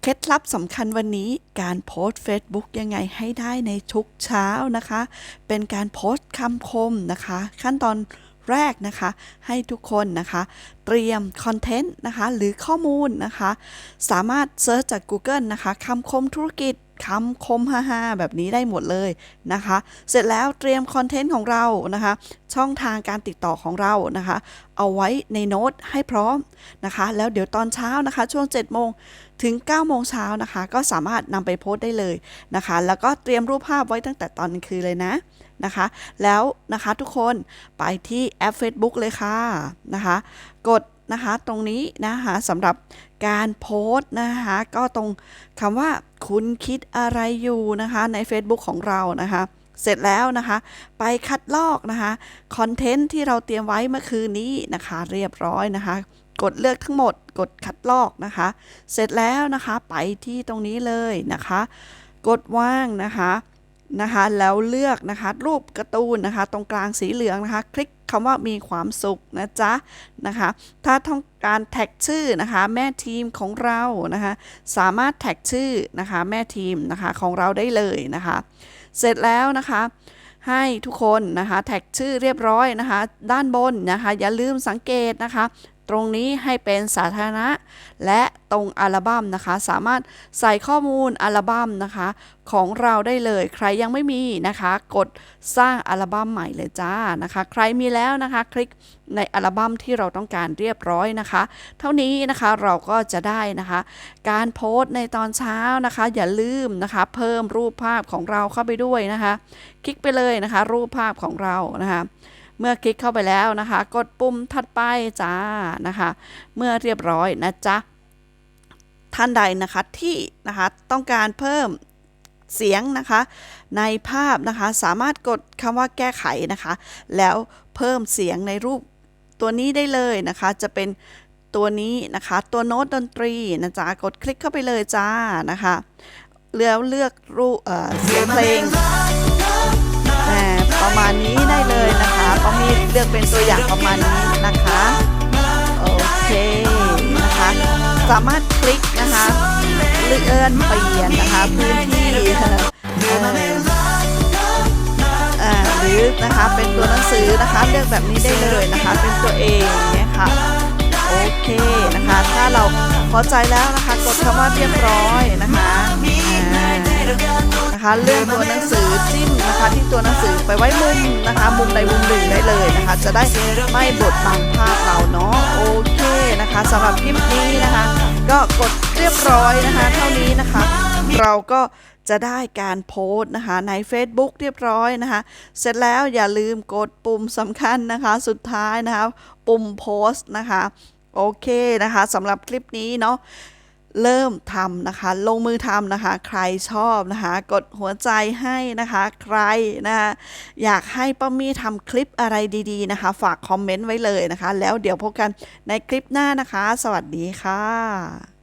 เคล็ดลับสำคัญวันนี้การโพสต์ Facebook ยังไงให้ได้ในทุกเช้านะคะ เป็นการโพสต์คำคมนะคะ ขั้นตอนแรกนะคะให้ทุกคนนะคะ เตรียมคอนเทนต์นะคะหรือข้อมูลนะคะ สามารถเซิร์ชจาก Google นะคะคำคมธุรกิจ คำคมฮ่าๆแบบนี้ได้หมดเลยนะคะ เสร็จแล้วเตรียมคอนเทนต์ของเรานะคะ ช่องทางการติดต่อของเรานะคะ เอาไว้ในโน้ตให้พร้อมนะคะ แล้วเดี๋ยวตอนเช้านะคะ ช่วง 7 โมงถึง 9 โมงเช้านะคะ ก็สามารถนำไปโพสต์ได้เลยนะคะ แล้วก็เตรียมรูปภาพไว้ตั้งแต่ตอนคืนเลยนะนะคะ แล้วนะคะทุกคนไปที่แอป Facebook เลยค่ะนะคะ กดนะคะตรงนี้นะคะสำหรับการโพสต์นะคะ ก็ตรงคำว่า คุณคิดอะไรอยู่นะคะใน Facebook ของเรานะคะเสร็จแล้วนะคะ ไปคัดลอกนะคะคอนเทนต์ที่เราเตรียมไว้เมื่อคืนนี้นะคะ เรียบร้อยนะคะ กดเลือกทั้งหมด กดคัดลอกนะคะ เสร็จแล้วนะคะไปที่ตรงนี้เลยนะคะ กดว่างนะคะ นะคะแล้วเลือกนะคะรูปการ์ตูนนะคะ ตรงกลางสีเหลืองนะคะ คลิกคำว่ามีความสุขนะจ๊ะนะคะ ถ้าต้องการแท็กชื่อนะคะ แม่ทีมของเรานะคะ สามารถแท็กชื่อนะคะแม่ทีมนะคะของเราได้เลยนะคะ เสร็จแล้วนะคะให้ทุกคนนะคะแท็กชื่อเรียบร้อยนะคะ ด้านบนนะคะ อย่าลืมสังเกตนะคะ ตรงนี้ให้เป็นสาธารณะ และตรงอัลบั้มนะคะ สามารถใส่ข้อมูลอัลบั้มนะคะ ของเราได้เลยใครยังไม่มีนะคะ กดสร้างอัลบั้มใหม่เลยจ้านะคะ ใครมีแล้วนะคะ คลิกในอัลบั้มที่เราต้องการเรียบร้อยนะคะ เท่านี้นะคะเราก็จะได้นะคะ การโพสต์ในตอนเช้านะคะ อย่าลืมนะคะ เพิ่มรูปภาพของเราเข้าไปด้วยนะคะ คลิกไปเลยนะคะ รูปภาพของเรานะคะ เมื่อคลิกเข้าไปแล้วนะคะ กดปุ่มถัดไปจ้านะคะ เมื่อเรียบร้อยนะจ๊ะท่านใดนะคะที่นะคะต้องการเพิ่มเสียงนะคะในภาพนะคะสามารถกดคำว่าแก้ไขนะคะ แล้วเพิ่มเสียงในรูปตัวนี้ได้เลยนะคะ จะเป็นตัวนี้นะคะตัวโน้ตดนตรีนะจ๊ะกดคลิกเข้าไปเลยจ้านะคะ แล้วเลือกรูปเออเสียงเพลง ประมาณนี้ได้เลยนะคะก็มีเลือกเป็นตัวอย่างประมาณนี้นะคะโอเคนะคะสามารถคลิกนะคะเลื่อนเปลี่ยนนะคะพื้นที่เอ่ออ่าหรือนะคะเป็นตัวหนังสือนะคะเลือกแบบนี้ได้เลยนะคะ เป็นตัวเองเนี่ยค่ะโอเคนะคะ ถ้าเราพอใจแล้วนะคะกดคำว่าเรียบร้อยนะคะอ่านะคะเลือกตัวหนังสือจิ้ม ตัวหนังสือไปไว้มุมนะคะ มุมใดมุมหนึ่งได้เลยนะคะ จะได้ไม่บดบังภาพเราเนาะโอเคนะคะสำหรับคลิปนี้นะคะ ก็กดเรียบร้อยนะคะ เท่านี้นะคะ เราก็จะได้การโพสต์นะคะใน Facebook เรียบร้อยนะคะ เสร็จแล้วอย่าลืมกดปุ่มสำคัญนะคะ สุดท้ายนะคะ ปุ่มโพสต์นะคะ โอเคนะคะสำหรับคลิปนี้เนาะ เริ่มทำนะคะ ลงมือทำนะคะ ใครชอบนะคะ กดหัวใจให้นะคะ ใครนะคะอยากให้ป้ามี่ทำคลิปอะไรดีๆนะคะ ฝากคอมเมนต์ไว้เลยนะคะ แล้วเดี๋ยวพบกันในคลิปหน้านะคะ สวัสดีค่ะ